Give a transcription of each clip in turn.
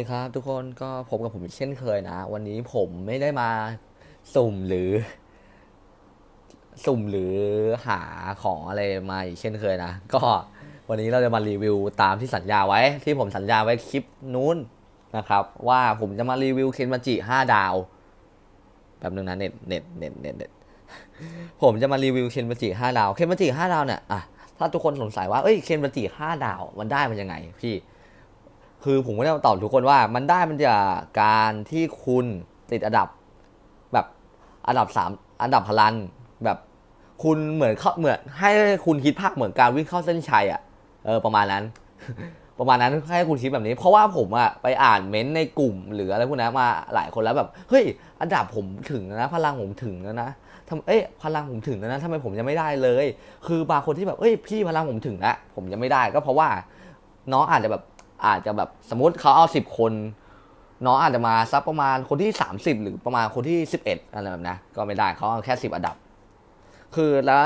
ดีครับ ทุกคนก็พบกับผมอีกเช่นเคยนะ วันนี้ผมไม่ได้มาสุ่มหรือ สุ่มหรือหาของอะไรมาอีกเช่นเคยนะ ก็วันนี้เราจะมารีวิวตามที่สัญญาไว้ ที่ผมสัญญาไว้คลิปนู้นนะครับ ว่าผมจะมารีวิวเคนมาจิห้าดาวแบบนึงนะเน็ตเน็ตเน็ตเน็ตเน็ตผมจะมารีวิวเคนมาจิห้าดาวเคนมาจิห้าดาวเนี่ยอะถ้าทุกคนสงสัยว่าเอ้ยเคนมาจิห้าดาวมันได้มันยังไงพี่ คือผมก็ได้มาตอบทุกคนว่า มันได้มันจาการที่คุณติดอันดับ แบบอันดับสามอันดับพลัน แบบคุณเหมือนเข้าเหมือนให้คุณคิดภาพเหมือนการวิ่งเข้าเส้นชัยอะเออประมาณนั้น ประมาณนั้นให้คุณคิดแบบนี้ เพราะว่าผมอะไปอ่านเม้นต์ในกลุ่มหรืออะไรพวกนั้นมาหลายคนแล้วแบบเฮ้ยอันดับผมถึงแล้วนะพลังผมถึงแล้วนะทำเอ้ยพลังผมถึงแล้วนะทำไมผมยังไม่ได้เลย คือบางคนที่แบบเอ้ยพี่พลังผมถึงแล้วผมยังไม่ได้ ก็เพราะว่าน้องอาจจะแบบ อาจจะแบบสมมติเขาเอาสิบคนน้องอาจจะมาสักประมาณคนที่ 30 หรือประมาณคนที่ 11อะไรแบบนะก็ไม่ได้เขาเอาแค่ 10 อันดับ คือแล้ว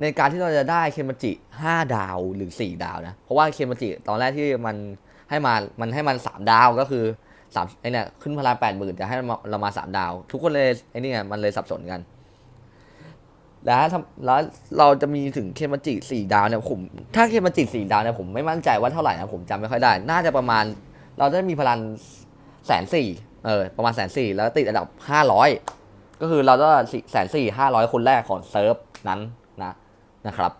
ในการที่เราจะได้เคมาจิ 5 ดาวหรือ 4 ดาวนะเพราะว่าเคมาจิตอนแรกที่มันให้มามันให้มัน 3 ดาวก็คือ3ไอเนี่ยขึ้นพลัง8 0,000จะให้เรามาเรามา3ดาว ทุกคนเลยไอ้นี่ไงมันเลยสับสนกัน แล้วทำแล้วเราจะมีถึงเคมาจิสี่ดาวเนี่ยผมถ้าเคมาจิสี่ดาวเนี่ยผมไม่มั่นใจว่าเท่าไหร่นะผมจำไม่ค่อยได้ น่าจะประมาณ เราจะมีพลังแสนสี่เออประมาณแสนสี่แล้วติดอันดับห้าร้อยก็คือเราจะแสนสี่ห้าร้อยคนแรกของเซิร์ฟนั้นนะนะครับ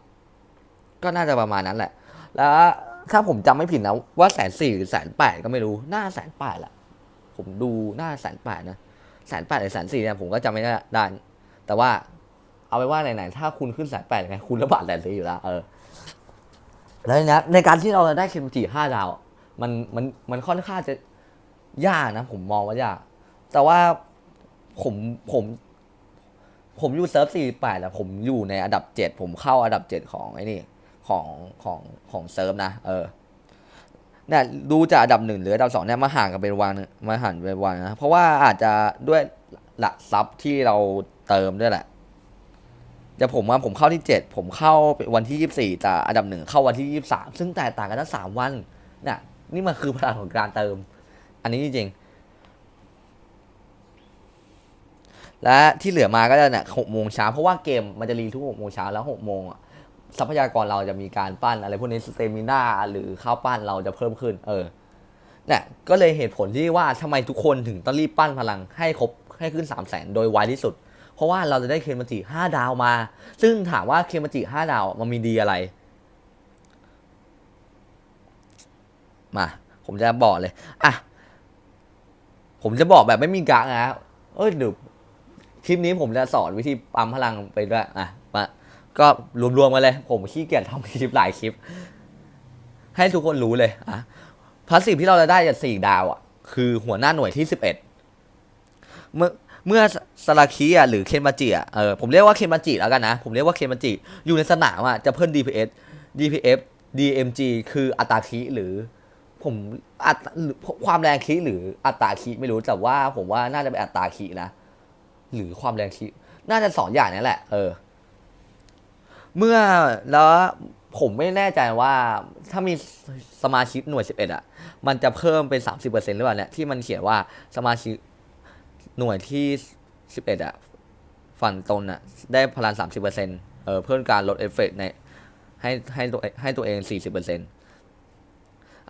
ก็น่าจะประมาณนั้นแหละ แล้วถ้าผมจำไม่ผิดนะว่าแสนสี่หรือแสนแปดก็ไม่รู้น่าแสนแปดแหละผมดูน่าแสนแปดนะแสนแปดหรือแสนสี่เนี่ยผมก็จำไม่ได้ด้แต่ว่า ไปว่าไหนๆถ้าคุณขึ้นแสนแปดไงคุณระบาดแสนสี่อยู่แล้วเออแล้วนะในการที่เราจะได้เคมจิห้าดาว มันมันมันค่อนข้างจะยากนะ ผมมองว่ายาก แต่ว่าผมผม ผมอยู่เซิร์ฟสี่แปดแล้วผมอยู่ในอันดับเจ็ดผมเข้าอันดับเจ็ดของไอ้นี่ของของของเซิร์ฟนะเออเนี่ยดูจากอันดับหนึ่งหรืออันดับสองเนี่ยมาห่างกันเป็นวันมาห่างเป็นวันนะเพราะว่าอาจจะด้วยหลักทรัพย์ที่เราเติมด้วยแหละ แต่ผมว่าผมเข้าที่ 7 ผมเข้าวันที่ 24 แต่อันดับหนึ่งเข้าวันที่ 23 ซึ่งแตกต่างกันตั้งสามวันเนี่ยนี่มันคือพลังของการเติม อันนี้จริงและที่เหลือมาก็จะเนี่ยหกโมงเช้าเพราะว่าเกมมันจะรีทุกหกโมงเช้าแล้วหกโมงทรัพยากรเราจะมีการปั้นอะไรพวกนี้สเตมิน่าหรือข้าวปั้นเราจะเพิ่มขึ้น เออเนี่ยก็เลยเหตุผลที่ว่าทำไมทุกคนถึงต้องรีบปั้นพลังให้ครบให้ขึ้น3 0 0แสนโดยไวที่สุด ราะว่าเราจะได้เคมจิห้าดาวมา ซึ่งถามว่าเคมจิห้าดาวมันมีดีอะไร มา ผมจะบอกเลย อะ ผมจะบอกแบบไม่มีกักนะเอ้ยเดี๋ยวคลิปนี้ผมจะสอนวิธีปั๊มพลังไปด้วย อะ มา ก็รวมๆกันเลย ผมขี้เกียจทำคลิปหลายคลิป ให้ทุกคนรู้เลย อะพาสซีฟที่เราจะได้จากสี่ดาวอะ คือหัวหน้าหน่วยที่สิบเอ็ดเมื่อ เมื่อสลาคิอะหรือเคนมาจิอะเออผมเรียกว่าเคนมาจิแล้วกันนะ ผมเรียกว่าเคนมาจิอยู่ในสนามอะจะเพิ่ม DPS DPF DMG คืออัตราคิหรือผมอัตความแรงคิหรืออัตราคิไม่รู้แต่ว่าผมว่าน่าจะเป็นอัตราคินะ หรือความแรงคิน่าจะสองอย่างนี้แหละ เออ เมื่อแล้วผมไม่แน่ใจว่าถ้ามีสมาชิกหน่วย 11 อะ มันจะเพิ่มเป็น 30%หรือเปล่าเนี่ยที่มันเขียนว่าสมาชิก หน่วยที่11อะฝั่งตนอะได้พลัง30%เออเพิ่มการลดเอฟเฟกต์ในให้ให้ตัวให้ตัวเอง40%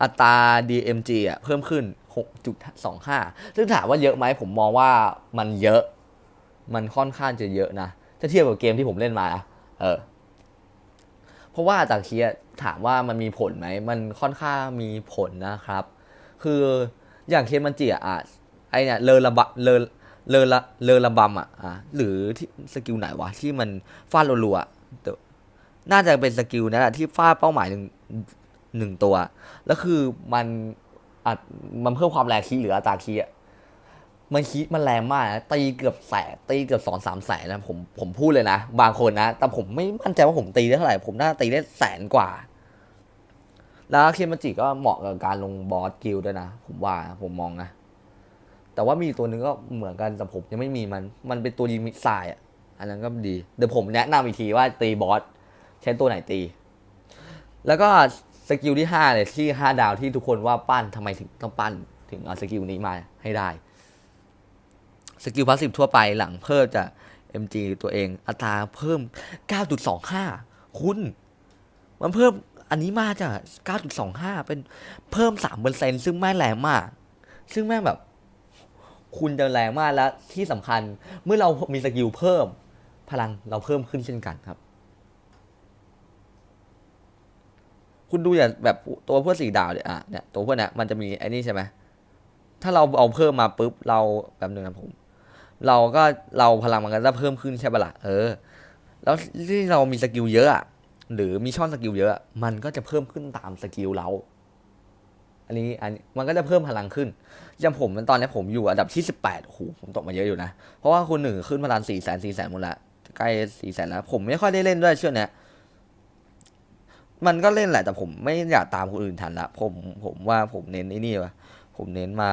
อัตรา DMG อะเพิ่มขึ้น 6.25 ซึ่งถามว่าเยอะไหมผมมองว่ามันเยอะ มันค่อนข้างจะเยอะนะ ถ้าเทียบกับเกมที่ผมเล่นมา เออ เพราะว่าตาเคียถามว่ามันมีผลไหม มันค่อนข้างมีผลนะครับ คืออย่างเคมันจิอะ ไอเนี่ยเลอระบะเลอเลอละเลอระบำอะอะหรือที่สกิลไหนวะที่มันฟาดรัวๆน่าจะเป็นสกิลนั่นแหละที่ฟาดเป้าหมายหนึ่งหนึ่งตัว แล้วคือมันอัดมันเพิ่มความแรงคีย์หรืออัตราคีย์อะมันคีย์มันแรงมากนะตีเกือบแสนตีเกือบสองสามแสนนะผมผมพูดเลยนะ บางคนนะ แต่ผมไม่มั่นใจว่าผมตีได้เท่าไหร่ ผมน่าตีได้แสนกว่า แล้วเคมจิก็เหมาะกับการลงบอสกิลด้วยนะ ผมว่าผมมองนะ แต่ว่ามีตัวหนึ่งก็เหมือนกันแต่ผมยังไม่มีมัน มันเป็นตัวยิงมิสไซล์อะ อันนั้นก็ดี เดี๋ยวผมแนะนำอีกทีว่าตีบอสใช้ตัวไหนตี แล้วก็สกิลที่5เลยที่5ดาวที่ทุกคนว่าปั้นทำไมถึงต้องปั้นถึงเอาสกิลนี้มาให้ได้ สกิลพาสซีฟทั่วไปหลังเพิ่มจาก MG ตัวเอง อัตราเพิ่ม 9.25 คุณ มันเพิ่มอันนี้มาจาก 9.25 เป็นเพิ่ม 3%ซึ่งไม่แรงมาก ซึ่งแม่งแบบ คุณจะแรงมากแล้วที่สำคัญ เมื่อเรามีสกิลเพิ่ม พลังเราเพิ่มขึ้นเช่นกันครับ คุณดูอย่างแบบตัวพวกสีดาวเนี่ยอะเนี่ยตัวพวกเนี้ยมันจะมีไอ้นี่ใช่ไหมถ้าเราเอาเพิ่มมาปุ๊บเราแบบนึงนะผม เราก็เราพลังมันก็จะเพิ่มขึ้นใช่ปะละ่ะเออ แล้วที่เรามีสกิลเยอะอะหรือมีช่องสกิลเยอะ มันก็จะเพิ่มขึ้นตามสกิลเรา อันนี้อันมันก็จะเพิ่มพลังขึ้นอย่างผมตอนนี้ผมอยู่อันดับที่สิบแปดโอ้โหผมตกมาเยอะอยู่นะ เพราะว่าคุณหนึ่งขึ้นพลังสี่แสนสี่แสนหมดละใกล้สี่แสนแล้วผมไม่ค่อยได้เล่นด้วยช่วงเนี้ยมันก็เล่นแหละแต่ผมไม่อยากตามคนอื่นทันละผมผมว่าผมเน้นไอ้นี่วะผมเน้นมา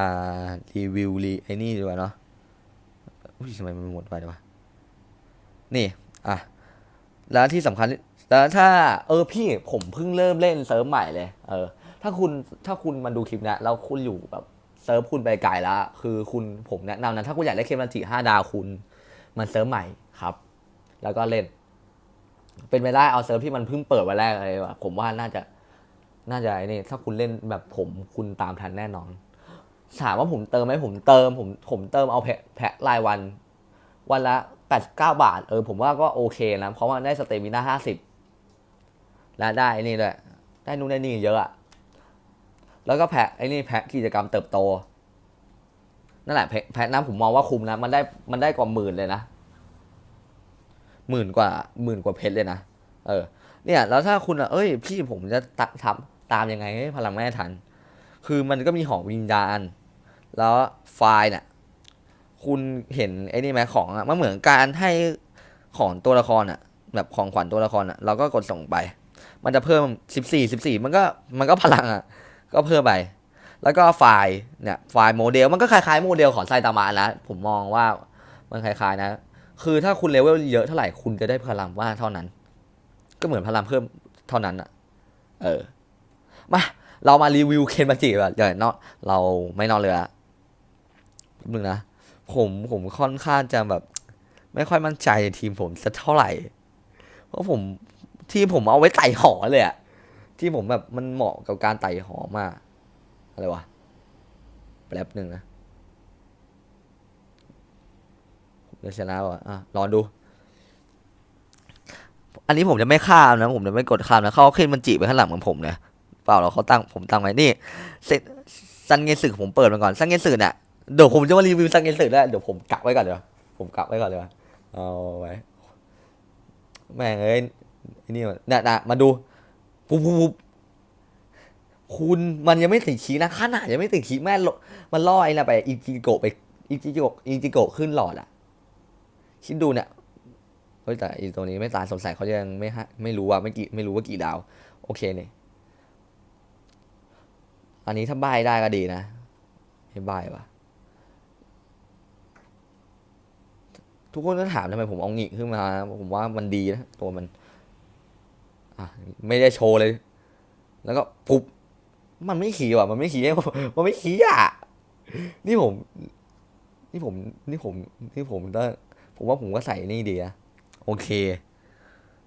รีวิวรีไอ้นี่ดีกว่าเนาะอุ้ยทำไมมันหมดไปวะนี่อะแล้วที่สำคัญแล้วถ้าเออพี่ผมเพิ่งเริ่มเล่นเซิร์ฟใหม่เลย เออ ถ้าคุณถ้าคุณมาดูคลิปเนี้ยแล้วคุณอยู่แบบเซิร์ฟคุณไปไกลแล้ว คือคุณผมแนะนำนะ ถ้าคุณอยากเล่นเคมันจิห้าดาวคุณ มันเซิร์ฟใหม่ครับ แล้วก็เล่น เป็นไปได้เอาเซิร์ฟที่มันเพิ่งเปิดวันแรกเลยว่ะผมว่าน่าจะน่าจะไอ้นี่ถ้าคุณเล่นแบบผมคุณตามทันแน่นอน ถามว่าผมเติมไหมผมเติม ผมผมเติมเอาแพะแพะรายวัน วันละแปดเก้าบาท เออผมว่าก็โอเคนะ เพราะว่าได้สเตมิน่าห้าสิบและได้นี่ด้วยได้นู่นได้นี่เยอะอะ แล้วก็แพะไอ้นี่แพะกิจกรรมเติบโต นั่นแหละแพะแพะน้ำผมมองว่าคุ้มนะ มันได้มันได้กว่าหมื่นเลยนะหมื่นกว่าหมื่นกว่าเพชรเลยนะเออ เนี่ย แล้วถ้าคุณอะเอ้ย พี่ผมจะตะทำตามยังไงให้พลังไม่ทัน คือมันก็มีหอวิญญาณ แล้วไฟล์เนี่ยคุณเห็นไอ้นี่ไหมของอะมันเหมือนการให้ของตัวละครอะแบบของขวัญตัวละครอะเราก็กดส่งไป มันจะเพิ่มสิบสี่สิบสี่มันก็มันก็พลังอะ ก็เพิ่มไป แล้วก็ไฟล์เนี่ยไฟล์โมเดลมันก็คล้ายๆโมเดลของไซตามะนะ ผมมองว่ามันคล้ายๆนะ คือถ้าคุณเลเวลเยอะเท่าไหร่คุณจะได้พลังมากเท่านั้น ก็เหมือนพลังเพิ่มเท่านั้นอะเออ มาเรามารีวิวเคนมาจิแบบเดี๋ยวนอกเราไม่นอนเลยละแป๊บนึงนะ ผมผมค่อนข้างจะแบบ ไม่ค่อยมั่นใจในทีมผมสักเท่าไหร่ เพราะผมทีมผมเอาไว้ไต่หอเลยอะ ที่ผมแบบมันเหมาะกับการไต่หอมากอะไรวะแป๊บหนึ่งนะจะชนะวะอะรอดู อันนี้ผมจะไม่ข้ามนะ ผมจะไม่กดข้ามนะเขาขึ้นมันจีบไปข้างหลังเหมือนผมเนะเปล่าเราเขาตั้งผมตั้งไว้นี่เสร็จซันเงสึผมเปิดมาก่อนซันเงสึเนี่ยเดี๋ยวผมจะมารีวิวซันเงสึแล้วเดี๋ยวผมกักไว้ก่อนเดี๋ยวผมกักไว้ก่อนเลยเอาไว้แม่งเอ้ยนี่มันเนี่ยนะมาดู ปุ๊บปุ๊บปุ๊บคุณมันยังไม่ติดขีนะขนาดยังไม่ติดขีแม่มันล่อไอ้นะไปอิจิโกะไปอิจิโกะอิจิโกะขึ้นหลอดอะคิดดูเนี่ยเฮ้ยแต่อีตัวนี้ไม่ตายสงสัยเขายังไม่ฮะไม่รู้ว่าไม่กี่ไม่รู้ว่ากี่ดาว โอเคเนี่ยอันนี้ถ้าใบได้ก็ดีนะไม่ใบวะทุกคนก็ถามทำไมผมเอาหงิกขึ้นมา ผมว่ามันดีนะตัวมัน ไม่ได้โชว์เลย แล้วก็ปุ๊บมันไม่ขี่ว่ะ มันไม่ขี่มันไม่ขี่อะ นี่ผม นี่ผม นี่ผม นี่ผมได้ผมว่าผมก็ใส่นี่ดีนะโอเค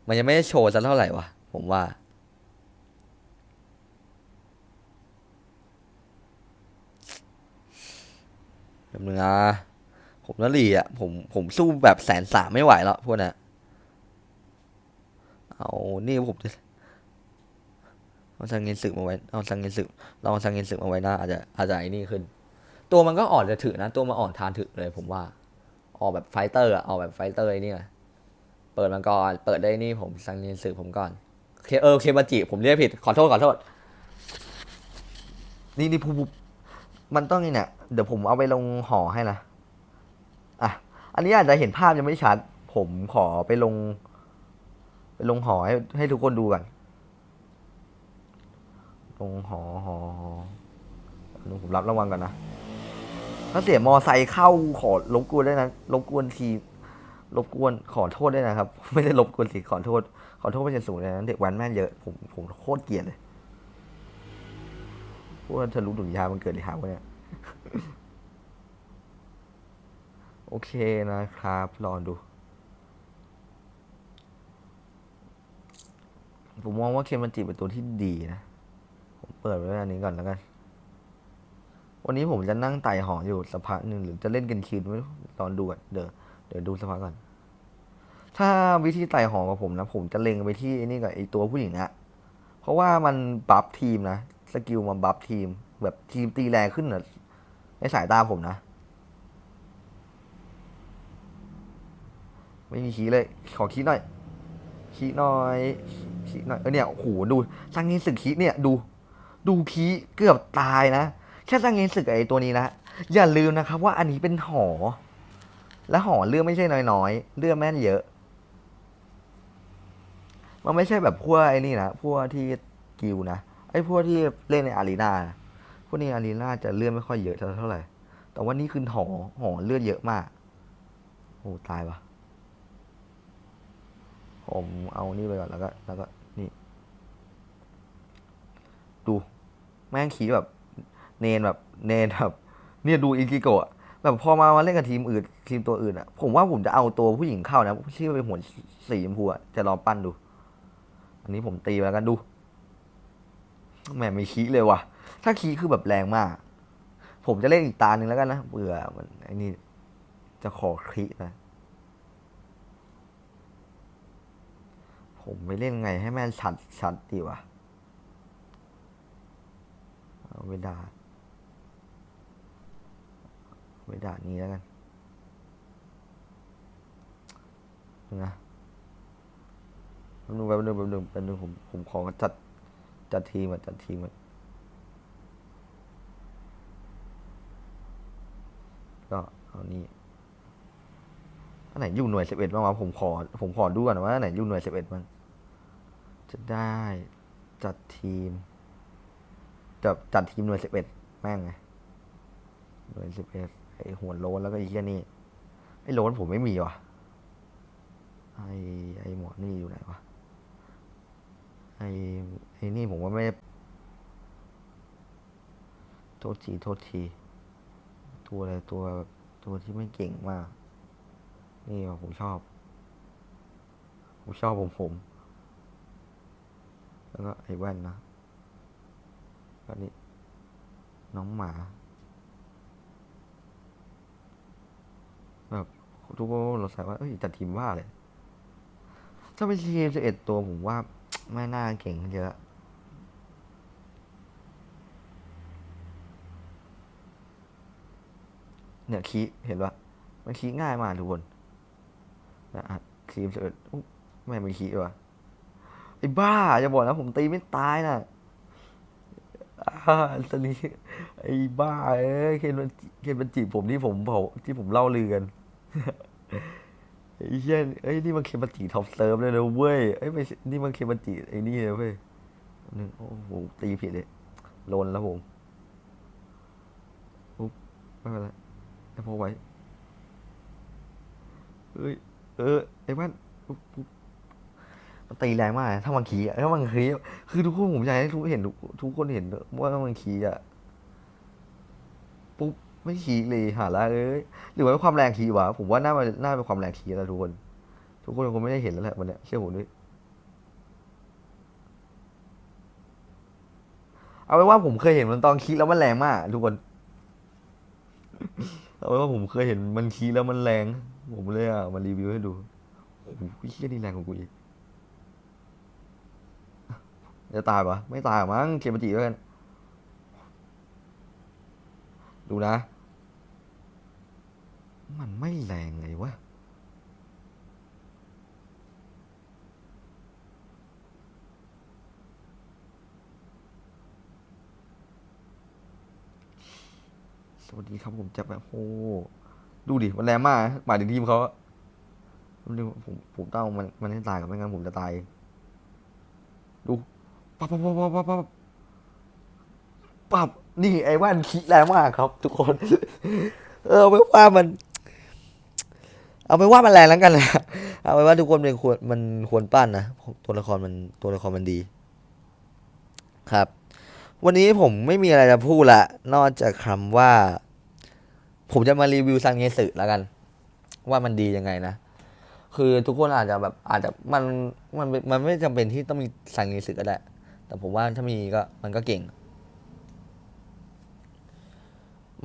มันยังไม่ได้โชว์สักเท่าไหร่วะผมว่า แบบนึงอะผมนั่นหลีอะ ผม ผมสู้แบบแสนสามไม่ไหวแล้วพวกนั้น เอานี่ผมจะเอาสังเงินสึกมาไว้เอาสังเงินสึกลองสังเงินสึกมาไว้หน้าอาจจะอาจจะไอ้นี่ขึ้น ตัวมันก็อ่อนจะถือนะ ตัวมันอ่อนทานถือเลย ผมว่าออกแบบไฟเตอร์อะออกแบบไฟเตอร์ไอ้นี่เปิดมาก่อนเปิดได้นี่ผมสังเกตสื่อผมก่อนเคเออเคมาจิผมเรียกผิดขอโทษขอโทษนี่นี่ผู้มันต้องนี่เนี่ยเดี๋ยวผมเอาไปลงห่อให้นะอะอันนี้อาจจะเห็นภาพยังไม่ชัด ผมขอไปลง ลงหอให้ให้ทุกคนดูกันลงหอหอหอลงผมรับรางวัลก่อนนะ ถ้าเสียมอไซค์เข้าขอรบกวนด้วยนะรบกวนทีรบกวนขอโทษด้วยนะครับ ไม่ได้รบกวนสิขอโทษ ขอโทษไม่ใช่สูงเลยนะเด็กแวันแม่เยอะผมผมโคตรเกลียดเลยพวกเธอรู้ดุนยามันเกิดในหาวะเนี่ยโอเคนะครับลองดู ผมมองว่าเคมันจิเป็นตัวที่ดีนะ ผมเปิดไว้อันนี้ก่อนแล้วกัน วันนี้ผมจะนั่งไต่หออยู่สักพักหนึ่งหรือจะเล่นกันคืนไม่รู้ตอนดูก่อนเดี๋ยวเดี๋ยวดูสักพักก่อน ถ้าวิธีไต่หอของผมนะ ผมจะเล็งไปที่นี่กับไอตัวผู้หญิงอะเพราะว่ามันบัฟทีมนะสกิลมันบัฟทีม แบบทีมตีแรงขึ้นนะในสายตาผมนะไม่มีขี้เลย ขอขี้หน่อย ขี้น่อยขี้น่อยเออเนี่ยโอ้โหดูสร้างเงินศึกขี้เนี่ยดู ดูขี้เกือบตายนะแค่สร้างเงินศึกไอ้ตัวนี้นะอย่าลืมนะครับว่าอันนี้เป็นหอ และหอเลือดไม่ใช่น้อยๆเลือดแม่นเยอะ มันไม่ใช่แบบพวกไอ้นี่นะพวกที่กิวนะไอ้พวกที่เล่นในอารีนาพวกนี้อารีนาจะเลือดไม่ค่อยเยอะเท่าไหร่แต่ว่านี่คือหอหอเลือดเยอะมากโอ้ตายปะ ผมเอานี่ไปก่อนแล้วก็แล้วก็นี่ ดู แม่งขี่แบบ เนนแบบ เนนแบบ เนี่ยดูอิกิโกะแบบพอมามาเล่นกับทีมอื่น ทีมตัวอื่นอะ ผมว่าผมจะเอาตัวผู้หญิงเข้านะที่เป็นหัวสีชมพูอะจะลองปั้นดู อันนี้ผมตีไปแล้วกันดูแหมไม่คีเลยว่ะ ถ้าคีคือแบบแรงมาก ผมจะเล่นอีกตาหนึ่งแล้วกันนะเบื่อมันไอ้นี่จะขอคีนะ ผมไปเล่นไงให้แม่ชัดชัดดีวะเอาไปด่าเอาไปด่านี้แล้วกันนะแป๊บนึงแป๊บนึงแป๊บนึงแป๊บนึงผมผมขอจัดจัดทีมก่อนจัดทีมก่อนก็เอานี่อันไหนอยู่หน่วยสิบเอ็ดบ้างวะผมขอผมขอดูก่อนว่าอันไหนอยู่หน่วยสิบเอ็ดบ้าง จะได้จัดทีมจัดจัดทีมหน่วยสิบเอ็ดแม่งไงหน่วยสิบเอ็ดไอหัวโลนแล้วก็อ้เหี้ยนี่ไอโลนผมไม่มีว่ะไอไอหมอนี่อยู่ไหนวะไอไอนี่ผมว่าไม่ โทษทีโทษที ตัวอะไรตัวตัวที่ไม่เก่งมาก นี่ผมชอบ ผมชอบผมผม แล้วก็ไอ้แว่นนะอันนี้น้องหมาแบบทุกคนเราใส่ว่าเอ้ยจัดทีมว่าเลย ถ้าเป็นทีมสิบเอ็ดตัวผมว่า ไม่น่าเก่งเยอะเนี่ยคีเห็นปะมันคีง่ายมากทุกคนนะอะทีมสิบเอ็ดไม่มีคีย์วะ ไอ้บ้าจะบอกนะผมตีไม่ตายนะอ่าตอนนี้ไอ้บ้าเอ้ยเคนมันเคนมันจีบผมที่ผมเผาที่ผมเล่าลือกันไอ้เหี้ยไอ้ยนี่มันเคมันจีท็อปเซิร์ฟเลยนะเว้ยไอ้ยไม่ใช่นี่มันเคมันจีไอ้นี่เลยเว้ยหนึ่งโอ้โหตีผิดเลยโลนแล้วผมปุ๊บไม่เป็นไรแต่พอไว้เอ้ยเออไอ้บ้านปุ๊บปุ๊บมัน ตีแรงมากถ้ามันขี่ถ้ามันขี่คือทุกคนผมอยากให้ทุกเห็นทุกคนเห็นว่ามันขี่อะปุ๊บไม่ขี่เลยหาละเอ้ยหรือว่าเป็นความแรงขี่วะผมว่าน่ามันน่าเป็นความแรงขี่แล้วทุกคน ทุกคนคงไม่ได้เห็นแล้วแหละวันเนี้ยเชื่อผมด้วยเอาไว้ว่าผมเคยเห็นมันตอนขี่แล้วมันแรงมากทุกคน เอาไว้ว่าผมเคยเห็นมันขีแล้วมันแรง ผมเลยอะมารีวิวให้ดูโอ้โหเฮียนี่แรงกว่ากูอีก จะตายปะไม่ตายมั้งเคมจิด้วยกันดูนะ มันไม่แรงเลยวะสวัสดีครับผมจะแบบโอ้ดูดิ มันแรงมากหมายถึงทีมเขาผมผมต้องเอามันมันให้ตายกับไม่งั้นผมจะตาย ดู ปั๊บปั๊บปั๊บปั๊บปั๊บปั๊บปั๊บนี่ไอ้ว่านขี้แรงมากครับ ทุกคน เออไม่ว่ามัน เอาไปว่ามันแรงแล้วกันนะเอาไปว่าทุกคนเป็นควรมันควรปั้นนะตัวละครมันตัวละครมันดี ครับ วันนี้ผมไม่มีอะไรจะพูดละนอกจากคำว่า ผมจะมารีวิวซังเงสึแล้วกัน ว่ามันดียังไงนะคือทุกคนอาจจะแบบอาจจะมันมันมันไม่จำเป็นที่ต้องมีซังเงสึก็ได้ แต่ผมว่าถ้ามีก็มันก็เก่ง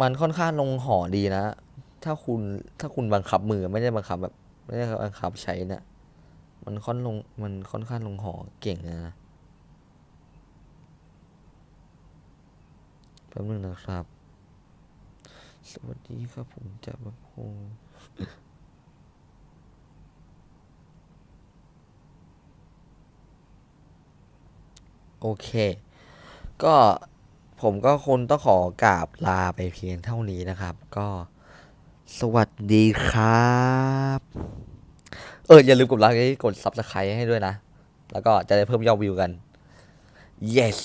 มันค่อนข้างลงห่อดีนะ ถ้าคุณถ้าคุณบังคับมือไม่ได้บังคับแบบ ไม่ได้บังคับใช้เนี่ยมันค่อนลงมันค่อนข้างลงห่อเก่งนะแป๊บนึงนะครับ สวัสดีครับผมจะแบบโฮ โอเค ก็ผมก็คงต้องขอกราบลาไปเพียงเท่านี้นะครับ ก็สวัสดีครับ เออ อย่าลืมกดไลค์กด subscribe ให้ด้วยนะ แล้วก็จะได้เพิ่มยอดวิวกัน yes